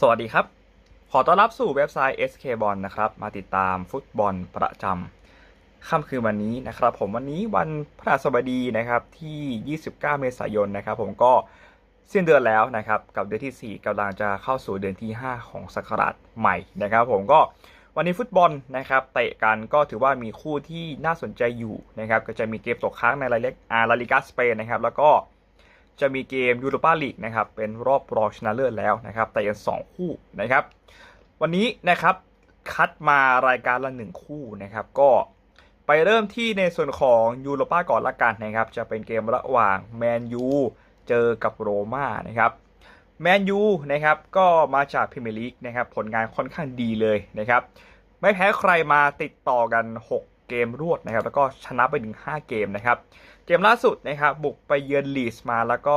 สวัสดีครับ ขอต้อนรับสู่เว็บไซต์ SK b o l นะครับ มาติดตามฟุตบอลประจำค่ำคืนวันนี้นะครับ ผมวันนี้วันพฤหัสบดีนะครับที่ 29 เมษายนนะครับ ผมก็สิ้นเดือนแล้วนะครับ กับเดือนที่ 4กำลังจะเข้าสู่เดือนที่ 5 ของศักราชใหม่นะครับ ผมก็วันนี้ฟุตบอลนะครับเตะกันก็ถือว่ามีคู่ที่น่าสนใจอยู่นะครับ ก็จะมีเกมตกค้างในลาลิกอาลาลิกาสเปนนะครับ แล้วก็ จะมีเกมยูโรปาลีกนะครับเป็นรอบรองชนะเลิศแล้วนะครับแต่ยังสองคู่นะครับ วันนี้นะครับคัดมารายการละหนึ่งคู่นะครับก็ไปเริ่มที่ในส่วนของยูโรปาก่อนละกันนะครับจะเป็นเกมระหว่างแมนยูเจอกับโรม่านะครับแมนยูนะครับก็มาจากพรีเมียร์ลีกนะครับผลงานค่อนข้างดีเลยนะครับไม่แพ้ใครมาติดต่อกัน 6 เกมรวดนะครับ แล้วก็ชนะไปถึง 5 เกมนะครับ เกมล่าสุดนะครับ บุกไปเยือนลีสมาแล้วก็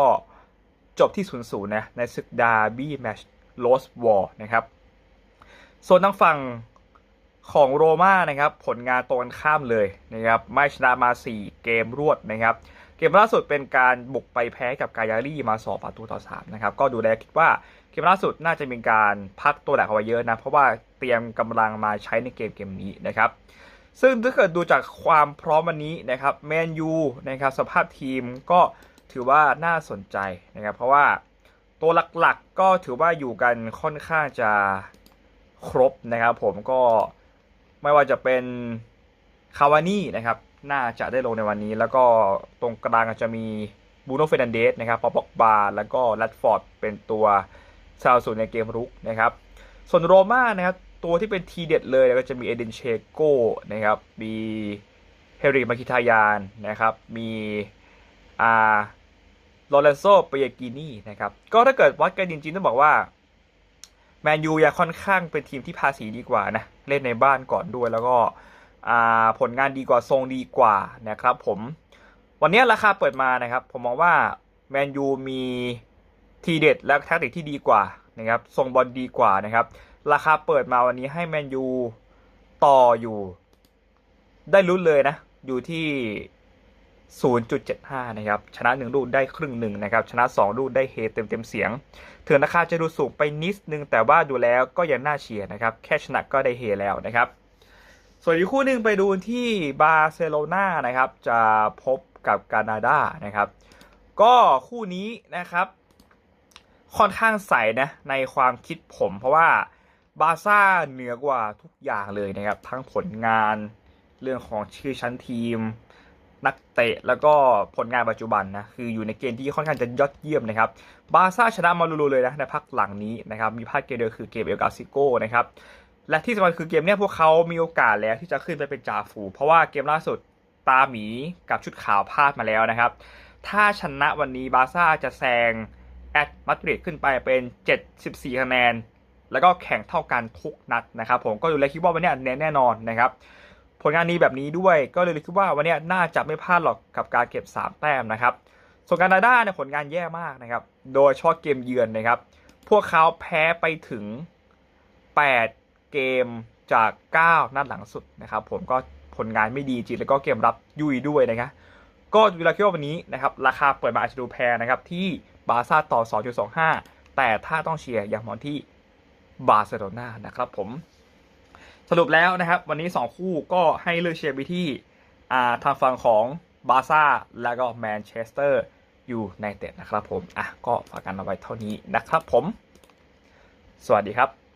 จบที่ 0-0 นะ ในศึกดาร์บี้แมชโลสวอร์นะครับ ส่วนทางฝั่งของโรม่านะครับ ผลงานตรงกันข้ามเลยนะครับ ไม่ชนะมา 4 เกมรวดนะครับ เกมล่าสุดเป็นการบุกไปแพ้กับกายารี่มา 2 ประตูต่อ 3 นะครับ ก็ดูแลวคิดว่าเกมล่าสุดน่าจะมีการพักตัวหลักเอาไว้เยอะนะ เพราะว่าเตรียมกำลังมาใช้ในเกมเกมนี้นะครับ ซึ่งถ้าเกิดดูจากความพร้อมวันนี้นะครับแมนยูนะครับสภาพทีมก็ถือว่าน่าสนใจนะครับ เพราะว่าตัวหลักๆก็ถือว่าอยู่กันค่อนข้างจะครบนะครับ ผมก็ไม่ว่าจะเป็นคาวานี่นะครับ น่าจะได้ลงในวันนี้ แล้วก็ตรงกลางจะมีบูโนเฟนันเดสนะครับปอปอกบาแล้วก็แรดฟอร์ดเป็นตัวซาวสูนในเกมรุกนะครับ ส่วนโรม่านะครับ ตัวที่เป็นทีเด็ดเลยก็จะมีเอเดนเชโกนะครับ มีเฮริมาคิทายานนะครับ มีอาโลเรนโซเปยกินี่นะครับ ก็ถ้าเกิดวัดกันจริงๆ ต้องบอกว่า แมนยูยังค่อนข้างเป็นทีมที่ภาษีดีกว่านะ เล่นในบ้านก่อนด้วยแล้วก็ผลงานดีกว่าทรงดีกว่านะครับผม วันนี้ราคาเปิดมานะครับ ผมมองว่าแมนยูมีทีเด็ดและแทคติกที่ดีกว่า นะครับทรงบอลดีกว่านะครับ ราคาเปิดมาวันนี้ให้แมนยูต่ออยู่ ได้ลุ้นเลยนะ อยู่ที่ 0.75 นะครับ ชนะ 1 ลูกได้ครึ่งหนึ่งนะครับ ชนะ 2 ลูกได้เฮเต็มเต็มเสียง ถึงราคาจะดูสูงไปนิดนึง แต่ว่าดูแล้วก็ยังน่าเชียร์นะครับ แค่ชนะก็ได้เฮแล้วนะครับ ส่วนอีกคู่หนึ่งไปดูที่บาร์เซโลนานะครับ จะพบกับกานาดานะครับ ก็คู่นี้นะครับ ค่อนข้างใสนะในความคิดผมเพราะว่าบาซ่าเหนือกว่าทุกอย่างเลยนะครับ ทั้งผลงานเรื่องของชื่อชั้นทีม นักเตะแล้วก็ผลงานปัจจุบันนะคืออยู่ในเกณฑ์ที่ค่อนข้างจะยอดเยี่ยมนะครับ บาซ่าชนะมาลูๆเลยนะในพักหลังนี้นะครับมีพลาดเกมเดียวคือเกมเอลกาซิโกนะครับและที่สำคัญคือเกมเนี้ยพวกเขามีโอกาสแล้วที่จะขึ้นไปเป็นจ่าฝูงเพราะว่าเกมล่าสุดตาหมีกับชุดขาวพลาดมาแล้วนะครับ ถ้าชนะวันนี้บาซ่าจะแซง แอตมาดริดขึ้นไปเป็น 74คะแนน แล้วก็แข่งเท่ากันทุกนัดนะครับผมก็ดูแลคิดว่าวันนี้ยเน้นแน่นอนนะครับผลงานนี้แบบนี้ด้วยก็เลยคิดว่าวันนี้น่าจะไม่พลาดหรอกกับการเก็บ 3 แต้มนะครับ ส่วนกานาดาเนี่ยผลงานแย่มากนะครับ โดยเฉพาะเกมเยือนนะครับ พวกเขาแพ้ไปถึง 8 เกมจาก 9 นัดหลังสุดนะครับ ผมก็ผลงานไม่ดีจริงแล้วก็เกมรับยุยด้วยนะครับก็เวลาคิดว่าวันนี้นะครับราคาเปิดมาอาจจะดูแพงนะครับที่ บาร์ซ่าต่อ 2.25 แต่ถ้าต้องเชียร์อย่างมอนที่บาร์เซโลนานะครับผม สรุปแล้วนะครับ วันนี้ 2 คู่ก็ให้เลือกเชียร์ไปที่ทางฝั่งของบาร์ซ่าและก็แมนเชสเตอร์ยูไนเต็ดนะครับผม อะ ก็ฝากกันเอาไว้เท่านี้นะครับผม สวัสดีครับ